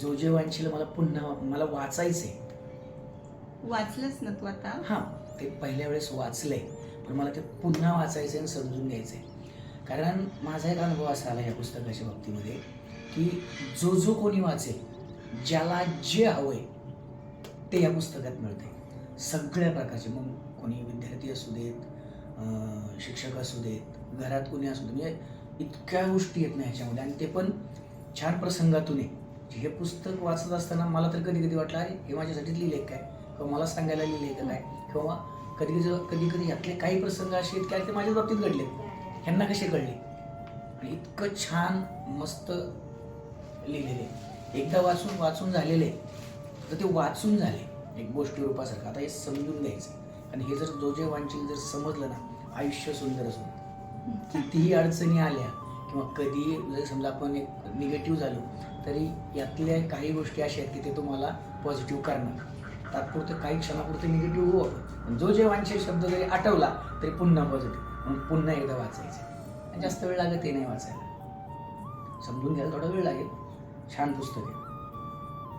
जो जे वांशील मला पुन्हा मला वाचायचंय. वाचलंच ना तू आता? हां ते पहिल्या वेळेस वाचलंय पण मला ते पुन्हा वाचायचं आणि समजून घ्यायचंय. कारण माझा एक अनुभव असा आला या पुस्तकाच्या बाबतीमध्ये की जो जो कोणी वाचेल ज्याला जे हवंय ते या पुस्तकात मिळते सगळ्या प्रकारचे मग कोणी विद्यार्थी असू देत शिक्षक असू देत घरात कोणी असू दे म्हणजे इतक्या गोष्टी येत नाही ह्याच्यामध्ये. आणि ते पण छान प्रसंगातून आहे हे पुस्तक वाचत असताना मला तर कधी कधी वाटलं अरे हे माझ्यासाठीच लिहिले काय? किंवा मला सांगायला लिहिले का काय? किंवा कधी कधी कधी यातले काही प्रसंग असे आहेत की ते माझ्याच बाबतीत घडले. ह्यांना कसे कळले? आणि इतकं छान मस्त लिहिलेले. एकदा वाचून वाचून झालेले. तर ते वाचून झाले. एक गोष्टी रूपासारखं. आता हे समजून घ्यायचं. आणि हे जर जो जे वांचील जर समजलं ना आयुष्य सुंदर असून. कितीही अडचणी आल्या किंवा कधी जर समजा आपण एक निगेटिव्ह झालो तरी यातल्या काही गोष्टी अशा आहेत की ते तुम्हाला पॉझिटिव्ह करणार. तात्पुरतं काही क्षणापुरतं निगेटिव्ह हो पण जो जे वांछे शब्द जरी आठवला तरी पुन्हा पॉझिटिव्ह मग पुन्हा एकदा वाचायचं. आणि जास्त वेळ लागत ते नाही वाचायला. समजून घ्यायला थोडा वेळ लागेल. छान पुस्तक आहे.